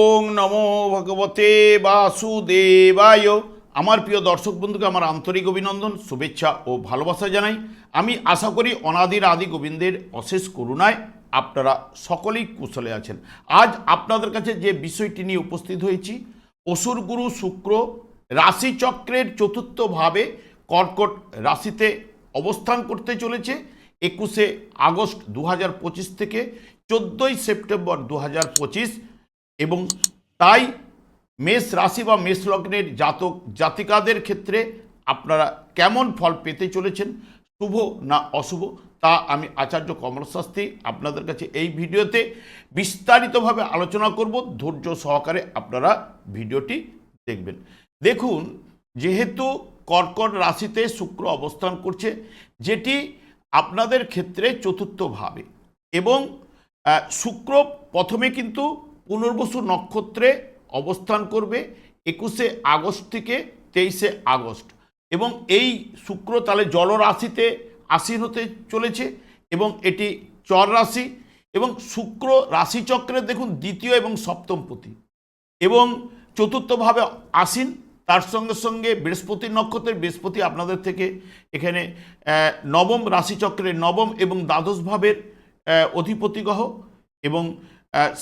ওং নমো ভগবতে বাসুদেবায়। আমার প্রিয় দর্শক বন্ধুকে আমার আন্তরিক অভিনন্দন, শুভেচ্ছা ও ভালোবাসা জানাই। আমি আশা করি অনাদির আদি গোবিন্দের অশেষ করুণায় আপনারা সকলেই কুশলে আছেন। আজ আপনাদের কাছে যে বিষয়টি নিয়ে উপস্থিত হয়েছি, অসুর গুরু শুক্র রাশিচক্রের চতুর্থ ভাবে কর্কট রাশিতে অবস্থান করতে চলেছে। একুশে আগস্ট দু হাজার পঁচিশ থেকে চোদ্দোই সেপ্টেম্বর দু হাজার পঁচিশ এবং তাই মেষ রাশি বা মেষ লগ্নের জাতক জাতিকাদের ক্ষেত্রে আপনারা কেমন ফল পেতে চলেছেন, শুভ না অশুভ, তা আমি আচার্য কমল শাস্ত্রী আপনাদের কাছে এই ভিডিওতে বিস্তারিতভাবে আলোচনা করব। ধৈর্য সহকারে আপনারা ভিডিওটি দেখবেন। দেখুন, যেহেতু কর্কট রাশিতে শুক্র অবস্থান করছে, যেটি আপনাদের ক্ষেত্রে চতুর্থভাবে এবং শুক্র প্রথমে কিন্তু পুনর্বসু নক্ষত্রে অবস্থান করবে একুশে আগস্ট থেকে তেইশে আগস্ট এবং এই শুক্র তাহলে জলরাশিতে আসীন হতে চলেছে এবং এটি চর রাশি এবং শুক্র রাশিচক্রের দেখুন দ্বিতীয় এবং সপ্তম পতি এবং চতুর্থভাবে আসীন তার সঙ্গে সঙ্গে বৃহস্পতির নক্ষত্রের বৃহস্পতি আপনাদের থেকে এখানে নবম রাশিচক্রের নবম এবং দ্বাদশ ভাবের আহ, এবং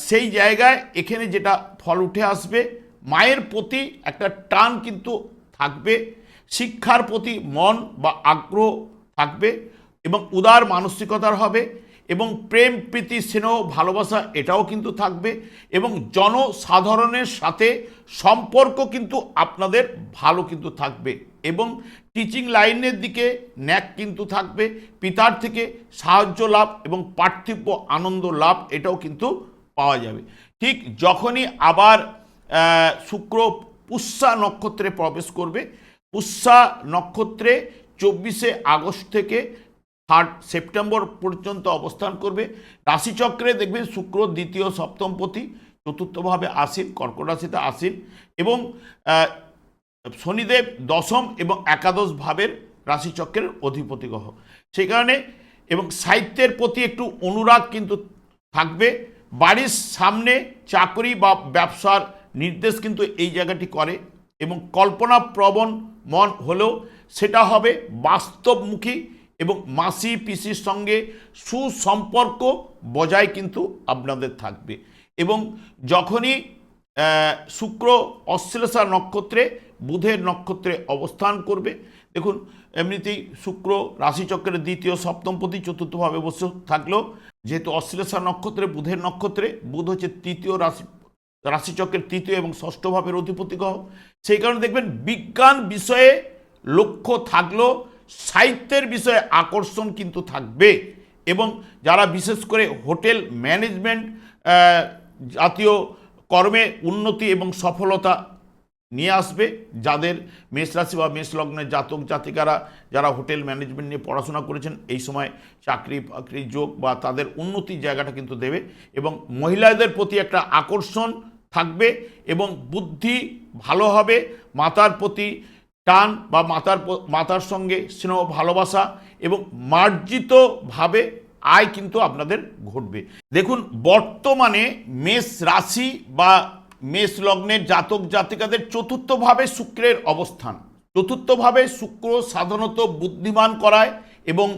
সেই জায়গায় এখানে যেটা ফল উঠে আসবে, মায়ের প্রতি একটা টান কিন্তু থাকবে, শিক্ষার প্রতি মন বা আগ্রহ থাকবে এবং উদার মানসিকতার হবে এবং প্রেম, প্রীতি, স্নেহ, ভালোবাসা এটাও কিন্তু থাকবে এবং জনসাধারণের সাথে সম্পর্ক কিন্তু আপনাদের ভালো কিন্তু থাকবে এবং টিচিং লাইনের দিকে ন্যাক কিন্তু থাকবে, পিতার থেকে সাহায্য লাভ এবং পার্থিব আনন্দ লাভ এটাও কিন্তু পাওয়া যাবে। ঠিক যখনই আবার শুক্র পুষ্যা নক্ষত্রে প্রবেশ করবে, পুষ্যা নক্ষত্রে চব্বিশে আগস্ট থেকে থার্ড সেপ্টেম্বর পর্যন্ত অবস্থান করবে। রাশিচক্রে দেখবেন শুক্র দ্বিতীয় সপ্তমপতি, চতুর্থভাবে আসীন কর্কট রাশিতে আসীন এবং শনিদেব দশম এবং একাদশ ভাবের রাশিচক্রের অধিপতি গ্রহ। সেই কারণে এবং সাহিত্যের প্রতি একটু অনুরাগ কিন্তু থাকবে। বাড়ির সামনে চাকরি বা ব্যবসার নির্দেশ কিন্তু এই জায়গাটি করে এবং কল্পনা প্রবণ মন হলেও সেটা হবে বাস্তবমুখী এবং মাসি পিসির সঙ্গে সুসম্পর্ক বজায় কিন্তু আপনাদের থাকবে। এবং যখনই শুক্র অশ্লেষা নক্ষত্রে, বুধের নক্ষত্রে অবস্থান করবে, দেখুন, এমনিতেই শুক্র রাশিচক্রের দ্বিতীয় সপ্তমপতি চতুর্থভাবে বসে থাকলেও যেহেতু অশ্লেষা নক্ষত্রে, বুধের নক্ষত্রে, বুধ হচ্ছে তৃতীয় রাশি, রাশিচক্রের তৃতীয় এবং ষষ্ঠ ভাবের অধিপতি গ্রহ। সেই কারণে দেখবেন বিজ্ঞান বিষয়ে লক্ষ্য থাকলেও সাহিত্যের বিষয়ে আকর্ষণ কিন্তু থাকবে এবং যারা বিশেষ করে হোটেল ম্যানেজমেন্ট জাতীয় কর্মে উন্নতি এবং সফলতা নিয়ে আসবে, যাদের মেষ রাশি বা মেষ লগ্নের জাতক জাতিকারা যারা হোটেল ম্যানেজমেন্ট নিয়ে পড়াশোনা করেছেন, এই সময় চাকরি বাকরি যোগ বা তাদের উন্নতির জায়গাটা কিন্তু দেবে এবং মহিলাদের প্রতি একটা আকর্ষণ থাকবে এবং বুদ্ধি ভালো হবে, মাতার প্রতি টান বা মাতার মাতার সঙ্গে স্নেহ, ভালোবাসা এবং মার্জিতভাবে আয় কিন্তু আপনাদের ঘটবে। দেখুন, বর্তমানে মেষ রাশি বা মেষ লগ্নের জাতক জাতিকাদের চতুর্থভাবে শুক্রের অবস্থান। চতুর্থভাবে শুক্র সাধারণত বুদ্ধিমান করায় এবং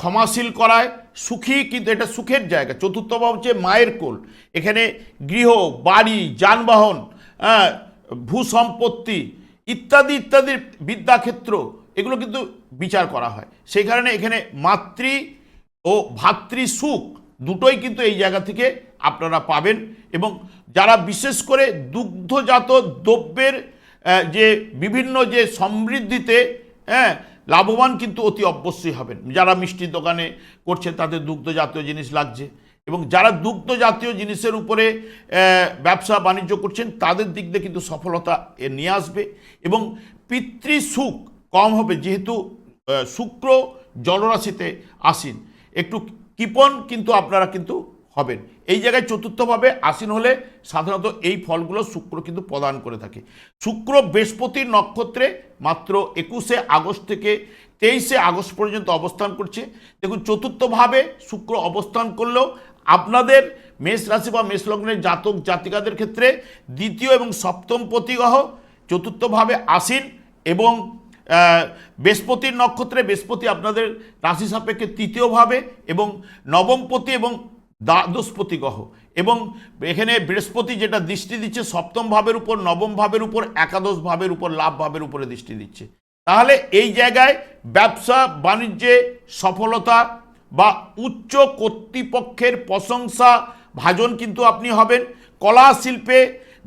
ক্ষমাশীল করায়। সুখী কিন্তু এটা সুখের জায়গা। চতুর্থ ভাব হচ্ছে মায়ের কোল। এখানে গৃহ বাড়ি যানবাহন হ্যাঁ, ভূসম্পত্তি ইত্যাদি ইত্যাদি বিদ্যাক্ষেত্র এগুলো কিন্তু বিচার করা হয়। সেই কারণে এখানে মাতৃ ও ভাতৃ সুখ দুটোই কিন্তু এই জায়গা থেকে আপনারা পাবেন। এবং যারা বিশেষ করে দুগ্ধজাত দ্রব্যের যে বিভিন্ন যে সমৃদ্ধিতে হ্যাঁ লাভবান কিন্তু অতি অবশ্যই হবেন। যারা মিষ্টির দোকানে করছেন তাদের দুগ্ধ জাতীয় জিনিস লাগছে। এবং যারা দুগ্ধ জাতীয় জিনিসের উপরে ব্যবসা বাণিজ্য করছেন, তাদের দিক দিয়ে কিন্তু সফলতা নিয়ে আসবে। এবং পিতৃ সুখ কম হবে, যেহেতু শুক্র জলরাশিতে আসীন। একটু কৃপণ কিন্তু আপনারা কিন্তু হবেন। এই জায়গায় চতুর্থভাবে আসীন হলে সাধারণত এই ফলগুলো শুক্র কিন্তু প্রদান করে থাকে। শুক্র বৃহস্পতির নক্ষত্রে মাত্র একুশে আগস্ট থেকে তেইশে আগস্ট পর্যন্ত অবস্থান করছে। দেখুন, চতুর্থভাবে শুক্র অবস্থান করলেও আপনাদের মেষ রাশি বা মেষ লগ্নের জাতক জাতিকাদের ক্ষেত্রে দ্বিতীয় এবং সপ্তম প্রতিগ্রহ চতুর্থভাবে আসীন এবং বৃহস্পতির নক্ষত্রে বৃহস্পতি আপনাদের রাশি সাপেক্ষে তৃতীয়ভাবে এবং নবমপতি এবং দ্বাদশপতি গ্রহ এবং এখানে বৃহস্পতি যেটা দৃষ্টি দিচ্ছে সপ্তম ভাবের উপর, নবম ভাবের উপর, একাদশ ভাবের উপর, লাভ ভাবের উপরে দৃষ্টি দিচ্ছে। তাহলে এই জায়গায় ব্যবসা, বাণিজ্যে সফলতা বা উচ্চ কর্তৃপক্ষের প্রশংসা, ভাজন কিন্তু আপনি হবেন। কলা শিল্পে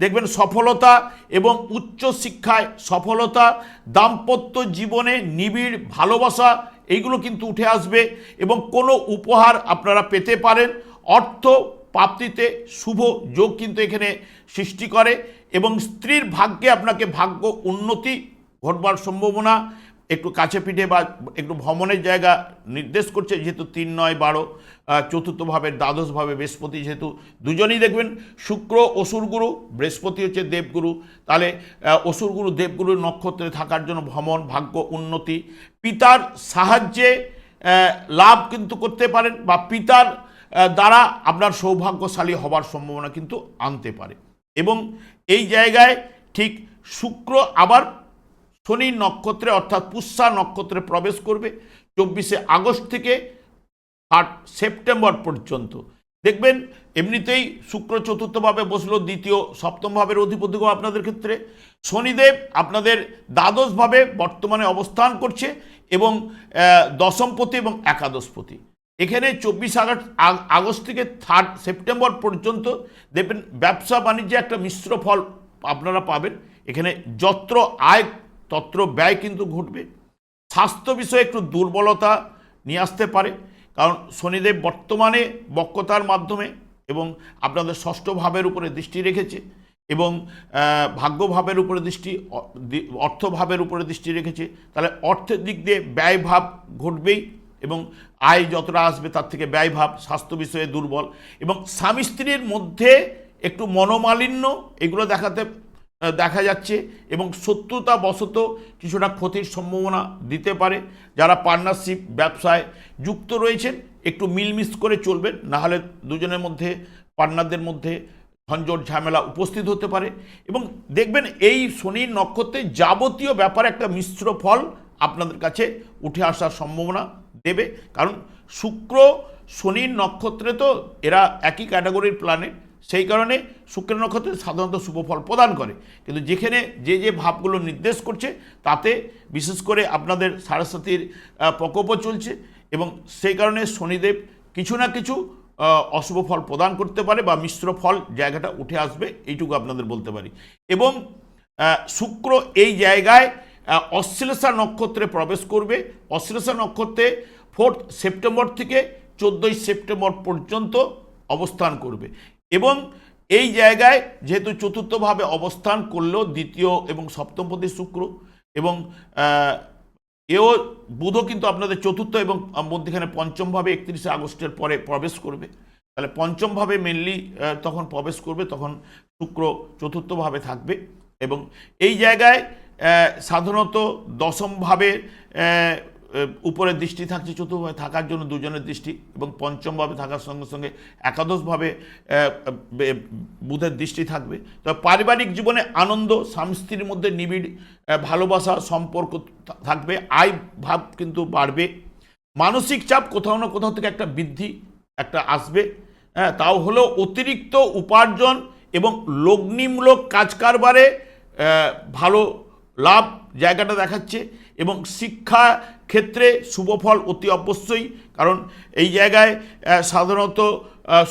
দেখবেন সফলতা এবং উচ্চ শিক্ষায় সফলতা, দাম্পত্য জীবনে নিবিড় ভালোবাসা, এইগুলো কিন্তু উঠে আসবে এবং কোনো উপহার আপনারা পেতে পারেন। অর্থ প্রাপ্তিতে শুভ যোগ কিন্তু এখানে সৃষ্টি করে এবং স্ত্রীর ভাগ্যে আপনাকে ভাগ্য উন্নতি ঘটবার সম্ভাবনা একটু কাছে পিঠে বা একটু ভ্রমণের জায়গা নির্দেশ করছে, যেহেতু তিন, নয়, বারো চতুর্থভাবে, দ্বাদশভাবে, বৃহস্পতি যেহেতু দুজনেই দেখবেন, শুক্র অসুরগুরু বৃহস্পতি হচ্ছে দেবগুরু, তাহলে অসুরগুরু দেবগুরুর নক্ষত্রে থাকার জন্য ভ্রমণ, ভাগ্য উন্নতি, পিতার সাহায্যে লাভ কিন্তু করতে পারেন বা পিতার দ্বারা আপনার সৌভাগ্যশালী হবার সম্ভাবনা কিন্তু আনতে পারে। এবং এই জায়গায় ঠিক শুক্র আবার শনি নক্ষত্রে অর্থাৎ পুষ্যা নক্ষত্রে প্রবেশ করবে, চব্বিশে আগস্ট থেকে আট সেপ্টেম্বর পর্যন্ত। দেখবেন, এমনিতেই শুক্র চতুর্থভাবে বসল, দ্বিতীয় সপ্তম ভাবের অধিপতিও আপনাদের ক্ষেত্রে। শনিদেব আপনাদের দ্বাদশভাবে বর্তমানে অবস্থান করছে এবং দশমপতি এবং একাদশপতি। এখানে চব্বিশ আগস্ট, আগ- আগস্ট থেকে থার্ড সেপ্টেম্বর পর্যন্ত দেখবেন ব্যবসা বাণিজ্যে একটা মিশ্র ফল আপনারা পাবেন। এখানে যত্র আয়, তত্র ব্যয় কিন্তু ঘটবে। স্বাস্থ্য বিষয়ে একটু দুর্বলতা নিয়ে আসতে পারে, কারণ শনিদেব বর্তমানে বক্রতার মাধ্যমে এবং আপনাদের ষষ্ঠ ভাবের উপরে দৃষ্টি রেখেছে এবং ভাগ্যভাবের উপরে দৃষ্টি অর্থভাবের উপরে দৃষ্টি রেখেছে। তাহলে অর্থের দিক দিয়ে ব্যয়ভাব ঘটবেই। এবং আয় যতটা আসবে তার থেকে ব্যয়ভাব, স্বাস্থ্য বিষয়ে দুর্বল এবং স্বামী স্ত্রীর মধ্যে একটু মনোমালিন্য, এগুলো দেখাতে দেখা যাচ্ছে এবং শত্রুতা বশত কিছুটা ক্ষতির সম্ভাবনা দিতে পারে। যারা পার্টনারশিপ ব্যবসায় যুক্ত রয়েছেন, একটু মিলমিশ করে চলবেন, নাহলে দুজনের মধ্যে পার্টনারদের মধ্যে ঝঞ্ঝট ঝামেলা উপস্থিত হতে পারে এবং দেখবেন এই শনির নক্ষত্রে যাবতীয় ব্যাপারে একটা মিশ্র ফল আপনাদের কাছে উঠে আসার সম্ভাবনা দেবে। কারণ শুক্র, শনির নক্ষত্রে তো এরা একই ক্যাটাগরির প্ল্যানেট সেই কারণে শুক্র নক্ষত্রে সাধারণত শুভ ফল প্রদান করে। কিন্তু যেখানে যে যে ভাবগুলো নির্দেশ করছে, তাতে বিশেষ করে আপনাদের সারস্বতীর প্রকোপও চলছে এবং সেই কারণে শনিদেব কিছু না কিছু অশুভ ফল প্রদান করতে পারে বা মিশ্র ফল জায়গাটা উঠে আসবে, এইটুকু আপনাদের বলতে পারি। এবং শুক্র এই জায়গায় অশ্লেষা নক্ষত্রে প্রবেশ করবে। অশ্লেষা নক্ষত্রে ফোর্থ সেপ্টেম্বর থেকে চোদ্দোই সেপ্টেম্বর পর্যন্ত অবস্থান করবে। এবং এই জায়গায় যেহেতু চতুর্থভাবে অবস্থান করলেও দ্বিতীয় এবং সপ্তমপতি শুক্র এবং এও বুধও কিন্তু আপনাদের চতুর্থ এবং মধ্যখানে পঞ্চমভাবে একত্রিশে আগস্টের পরে প্রবেশ করবে। তাহলে পঞ্চমভাবে মেনলি তখন প্রবেশ করবে, তখন শুক্র চতুর্থভাবে থাকবে। এবং এই জায়গায় সাধারণত দশমভাবে আহ, উপরে দৃষ্টি থাকছে চতুর্থভাবে থাকার জন্য দুজনের দৃষ্টি এবং পঞ্চমভাবে থাকার সঙ্গে সঙ্গে একাদশভাবে বুধের দৃষ্টি থাকবে। তো পারিবারিক জীবনে আনন্দ স্বামী স্ত্রীর মধ্যে নিবিড় ভালোবাসা সম্পর্ক থাকবে আয় ভাব কিন্তু বাড়বে। মানসিক চাপ কোথাও না কোথাও থেকে একটা বৃদ্ধি একটা আসবে। হ্যাঁ তাও হলো অতিরিক্ত উপার্জন এবং লগ্নিমূলক কাজ কারবারে ভালো লাভ জায়গাটা দেখাচ্ছে এবং শিক্ষা ক্ষেত্রে শুভফল অতি অবশ্যই, কারণ এই জায়গায় সাধারণত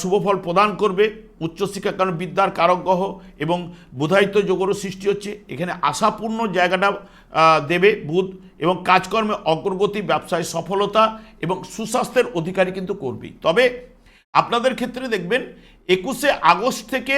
শুভফল প্রদান করবে উচ্চশিক্ষা, কারণ বিদ্যার কারক গ্রহ এবং বুধায়িত যোগেরও সৃষ্টি হচ্ছে। এখানে আশাপূর্ণ জায়গাটা দেবে বুধ এবং কাজকর্মে অগ্রগতি, ব্যবসায় সফলতা এবং সুস্বাস্থ্যের অধিকারী কিন্তু করবেই তবে আপনাদের ক্ষেত্রে দেখবেন, একুশে আগস্ট থেকে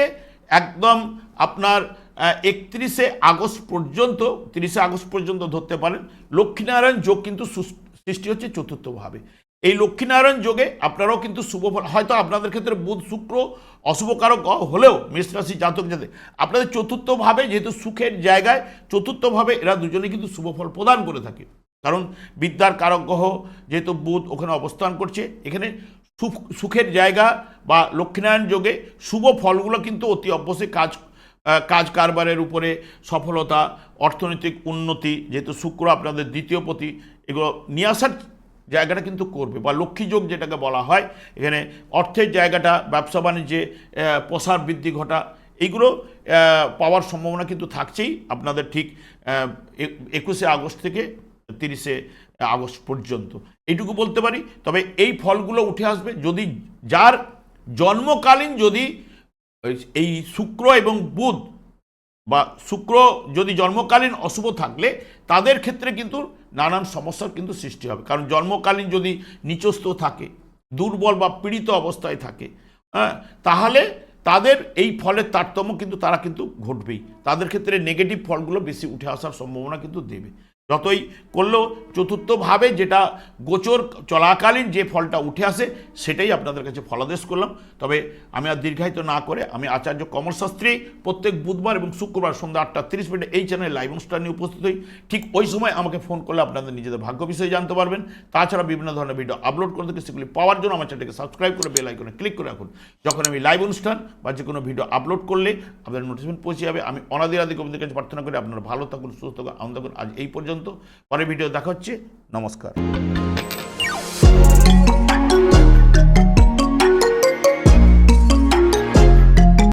একদম আপনার একত্রিশে আগস্ট পর্যন্ত, তিরিশে আগস্ট পর্যন্ত ধরতে পারেন। লক্ষ্মীনারায়ণ যোগ কিন্তু সৃষ্টি হচ্ছে চতুর্থভাবে। এই লক্ষ্মীনারায়ণ যোগে আপনারাও কিন্তু শুভ ফল, হয়তো আপনাদের ক্ষেত্রে বুধ, শুক্র অশুভকারক হলেও মেষ রাশি জাতক যাতে আপনাদের চতুর্থভাবে যেহেতু সুখের জায়গায়, চতুর্থভাবে এরা দুজনেই কিন্তু শুভ ফল প্রদান করে থাকে। কারণ বিদ্যার কারক গ্রহ যেহেতু বুধ ওখানে অবস্থান করছে, এখানে সুখ- সুখের জায়গা বা লক্ষ্মীনারায়ণ যোগে শুভ ফলগুলো কিন্তু অতি অবশ্যই কাজ কাজ কারবারের উপরে সফলতা, অর্থনৈতিক উন্নতি, যেহেতু শুক্র আপনাদের দ্বিতীয় পতি, এগুলো নিয়ে আসার জায়গাটা কিন্তু করবে, বা লক্ষ্মীযোগ যেটাকে বলা হয়, এখানে অর্থের জায়গাটা, ব্যবসা বাণিজ্যে প্রসার বৃদ্ধি ঘটা, এইগুলো পাওয়ার সম্ভাবনা কিন্তু থাকছেই, আপনাদের ঠিক একুশে আগস্ট থেকে তিরিশে আগস্ট পর্যন্ত। এইটুকু বলতে পারি, তবে এই ফলগুলো উঠে আসবে, যদি যার জন্মকালীন যদি এই শুক্র এবং বুধ বা শুক্র যদি জন্মকালীন অশুভ থাকলে তাদের ক্ষেত্রে কিন্তু নানান সমস্যার কিন্তু সৃষ্টি হবে। কারণ জন্মকালীন যদি নিচস্থ থাকে, দুর্বল বা পীড়িত অবস্থায় থাকে হ্যাঁ তাহলে তাদের এই ফলের তারতম্য কিন্তু তারা কিন্তু ঘটবেই। তাদের ক্ষেত্রে নেগেটিভ ফলগুলো বেশি উঠে আসার সম্ভাবনা কিন্তু দেবে। যতই করলেও চতুর্থভাবে যেটা গোচর চলাকালীন যে ফলটা উঠে আসে, সেটাই আপনাদের কাছে ফলাদেশ করলাম। তবে আমি আর দীর্ঘায়িত না করে আমি আচার্য কমলশাস্ত্রী প্রত্যেক বুধবার এবং শুক্রবার সন্ধ্যা আটটা তিরিশ মিনিটে এই চ্যানেলে লাইভ অনুষ্ঠান নিয়ে উপস্থিত হই। ঠিক ওই সময় আমাকে ফোন করলে আপনাদের নিজেদের ভাগ্য বিষয়ে জানতে পারবেন। তাছাড়া বিভিন্ন ধরনের ভিডিও আপলোড করে থেকে সেগুলি পাওয়ার জন্য আমার চ্যানেলকে সাবস্ক্রাইব করে বেল আইকনে ক্লিক করে রাখুন। যখন আমি লাইভ অনুষ্ঠান বা যে কোনো ভিডিও আপলোড করলে আপনাদের নোটিফিকেশন পৌঁছে যাবে। আমি অনাদির আদি গোবিন্দের কাছে প্রার্থনা করি আপনারা ভালো থাকুন, সুস্থ থাকুন, আনন্দ করুন। আজ এই পর্যন্ত পরে ভিডিও দেখা হচ্ছে। নমস্কার।